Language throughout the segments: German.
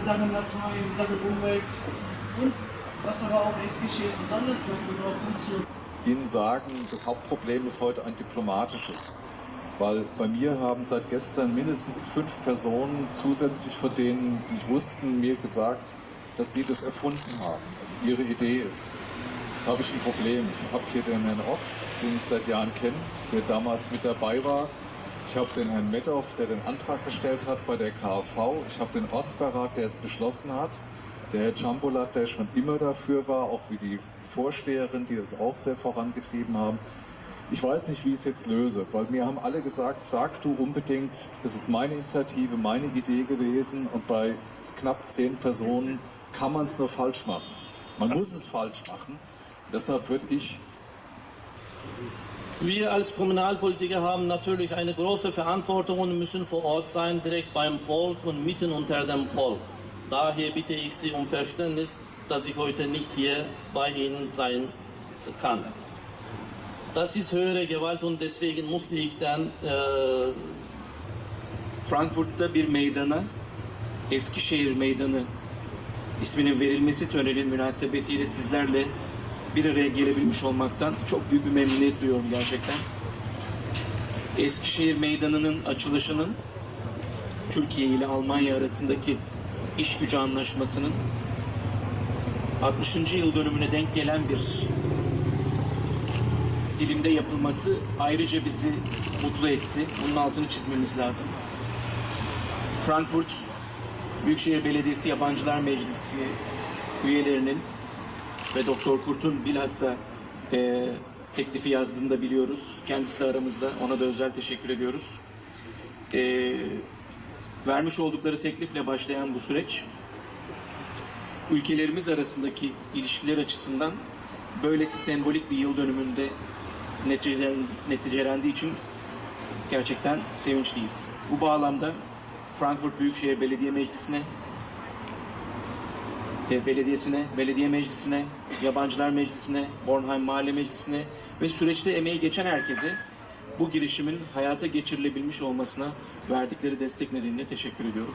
Sachen Natur, Sachen Umwelt und was aber auch Essgeschehen besonders macht und auch gut zu Ihnen sagen, das Hauptproblem ist heute ein diplomatisches. Weil bei mir haben seit gestern mindestens fünf Personen zusätzlich von denen, die ich wussten, mir gesagt, dass sie das erfunden haben, also ihre Idee ist. Jetzt habe ich ein Problem. Ich habe hier den Herrn Ochs, den ich seit Jahren kenne, der damals mit dabei war. Ich habe den Herrn Medoff, der den Antrag gestellt hat bei der KV. Ich habe den Ortsbeirat, der es beschlossen hat. Der Herr Chambulat, der schon immer dafür war, auch wie die Vorsteherin, die das auch sehr vorangetrieben haben. Ich weiß nicht, wie ich es jetzt löse, weil mir haben alle gesagt, sag du unbedingt, es ist meine Initiative, meine Idee gewesen und bei knapp zehn Personen kann man es nur falsch machen. Man muss es falsch machen. Deshalb würde ich Wir als Kommunalpolitiker haben natürlich eine große Verantwortung und müssen vor Ort sein, direkt beim Volk und mitten unter dem Volk. Daher bitte ich Sie um Verständnis, dass ich heute nicht hier bei Ihnen sein kann. Das ist höhere Gewalt und deswegen musste ich dann äh, Frankfurt'ta bir meydana Eskişehir Meydanı isminin verilmesi töreninin münasebetiyle sizlerle bir araya gelebilmiş olmaktan çok büyük bir memnuniyet duyuyorum gerçekten. Eskişehir Meydanı'nın açılışının Türkiye ile Almanya arasındaki iş gücü anlaşmasının 60. yıl dönümüne denk gelen bir dilimde yapılması ayrıca bizi mutlu etti. Bunun altını çizmemiz lazım. Frankfurt Büyükşehir Belediyesi Yabancılar Meclisi üyelerinin ve Doktor Kurt'un bilhassa e, teklifi yazdığını da biliyoruz. Kendisi de aramızda. Ona da özel teşekkür ediyoruz. E, vermiş oldukları teklifle başlayan bu süreç ülkelerimiz arasındaki ilişkiler açısından böylesi sembolik bir yıl dönümünde neticelen, neticelendiği için gerçekten sevinçliyiz. Bu bağlamda Frankfurt Büyükşehir Belediye Meclisi'ne, belediyesine, belediye meclisine, yabancılar meclisine, Bornheim Mahalle Meclisi'ne ve süreçte emeği geçen herkese bu girişimin hayata geçirilebilmiş olmasına verdikleri destek nedeniyle teşekkür ediyorum.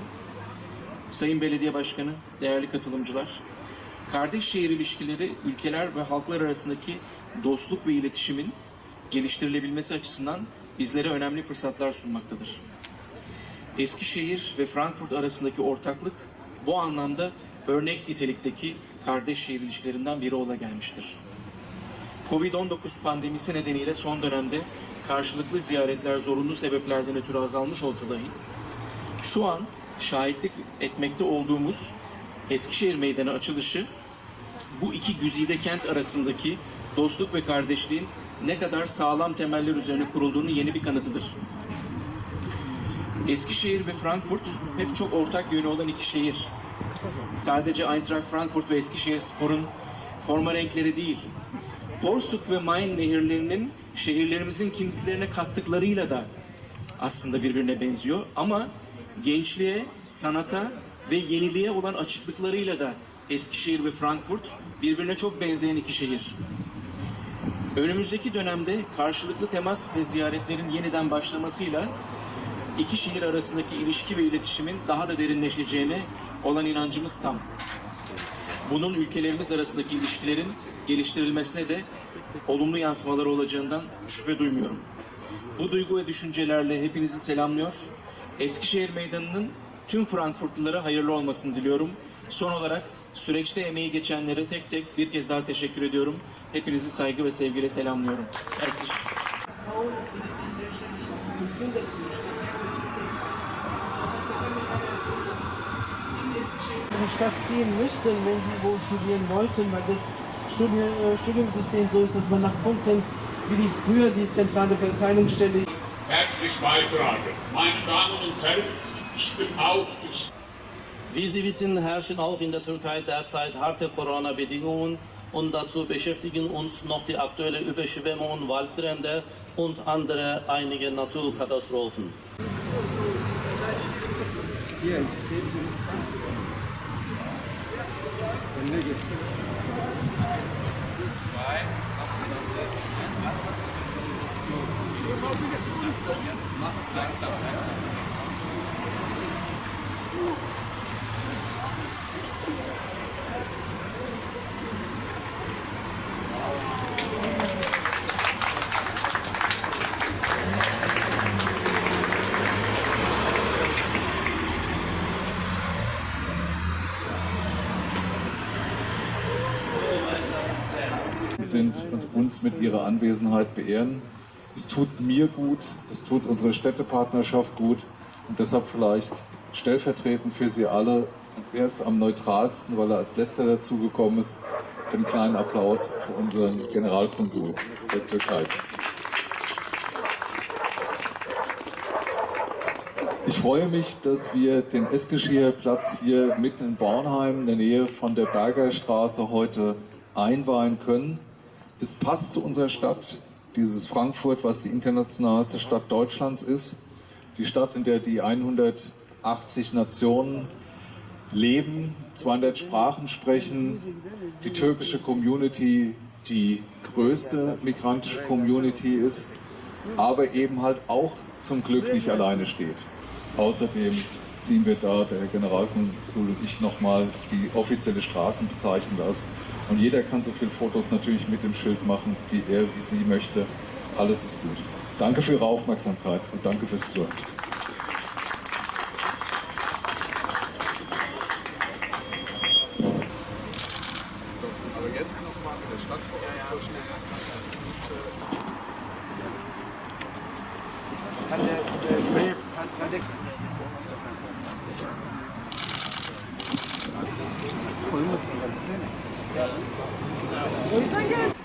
Sayın Belediye Başkanı, değerli katılımcılar, kardeş şehir ilişkileri ülkeler ve halklar arasındaki dostluk ve iletişimin geliştirilebilmesi açısından bizlere önemli fırsatlar sunmaktadır. Eskişehir ve Frankfurt arasındaki ortaklık bu anlamda örnek nitelikteki kardeş şehir ilişkilerinden biri ola gelmiştir. Covid-19 pandemisi nedeniyle son dönemde karşılıklı ziyaretler zorunlu sebeplerden ötürü azalmış olsa dahi şu an şahitlik etmekte olduğumuz Eskişehir Meydanı açılışı bu iki güzide kent arasındaki dostluk ve kardeşliğin ne kadar sağlam temeller üzerine kurulduğunu yeni bir kanıtıdır. Eskişehir ve Frankfurt hep çok ortak yönü olan iki şehir. Sadece Eintracht Frankfurt ve Eskişehir Spor'un forma renkleri değil, Porsuk ve Main nehirlerinin şehirlerimizin kimliklerine kattıklarıyla da aslında birbirine benziyor. Ama gençliğe, sanata ve yeniliğe olan açıklıklarıyla da Eskişehir ve Frankfurt birbirine çok benzeyen iki şehir. Önümüzdeki dönemde karşılıklı temas ve ziyaretlerin yeniden başlamasıyla iki şehir arasındaki ilişki ve iletişimin daha da derinleşeceğine olan inancımız tam. Bunun ülkelerimiz arasındaki ilişkilerin geliştirilmesine de olumlu yansımaları olacağından şüphe duymuyorum. Bu duygu ve düşüncelerle hepinizi selamlıyor. Eskişehir Meydanı'nın tüm Frankfurtlulara hayırlı olmasını diliyorum. Son olarak süreçte emeği geçenlere tek tek bir kez daha teşekkür ediyorum. Hepinizi saygı ve sevgiyle selamlıyorum. Herzlich. Frauen, die in die Stadt ziehen müssten, wenn sie wo studieren wollten, weil das Studien, äh, Studiumssystem so ist, dass man nach Punkten, wie die früher die zentrale Verteilungsstelle herzlich beitragen. Meine Damen und Herren, ich bin auch Wie Sie wissen, herrschen auch in der Türkei derzeit harte Corona-Bedingungen und dazu beschäftigen uns noch die aktuelle Überschwemmungen, Waldbrände und andere einige Naturkatastrophen. Hier, ich stehe Dann leg ich. Eins, zwei, Mach es langsam, langsam. Sind und uns mit ihrer Anwesenheit beehren. Es tut mir gut, es tut unsere Städtepartnerschaft gut und deshalb vielleicht stellvertretend für Sie alle, und wer ist am neutralsten, weil er als letzter dazugekommen ist, einen kleinen Applaus für unseren Generalkonsul der Türkei. Ich freue mich, dass wir den Eskişehirplatz hier mitten in Bornheim in der Nähe von der Bergerstraße heute einweihen können. Es passt zu unserer Stadt, dieses Frankfurt, was die internationalste Stadt Deutschlands ist. Die Stadt, in der die 180 Nationen leben, 200 Sprachen sprechen, die türkische Community die größte migrantische Community ist, aber eben halt auch zum Glück nicht alleine steht. Außerdem ziehen wir da, der Generalkonsul und ich, nochmal die offizielle Straßenbezeichnung aus. Und jeder kann so viele Fotos natürlich mit dem Schild machen, wie er, wie sie möchte. Alles ist gut. Danke für Ihre Aufmerksamkeit und danke fürs Zuhören. Jetzt nochmal mit der Stadtverordnung vorstellen. O yüzden geldim.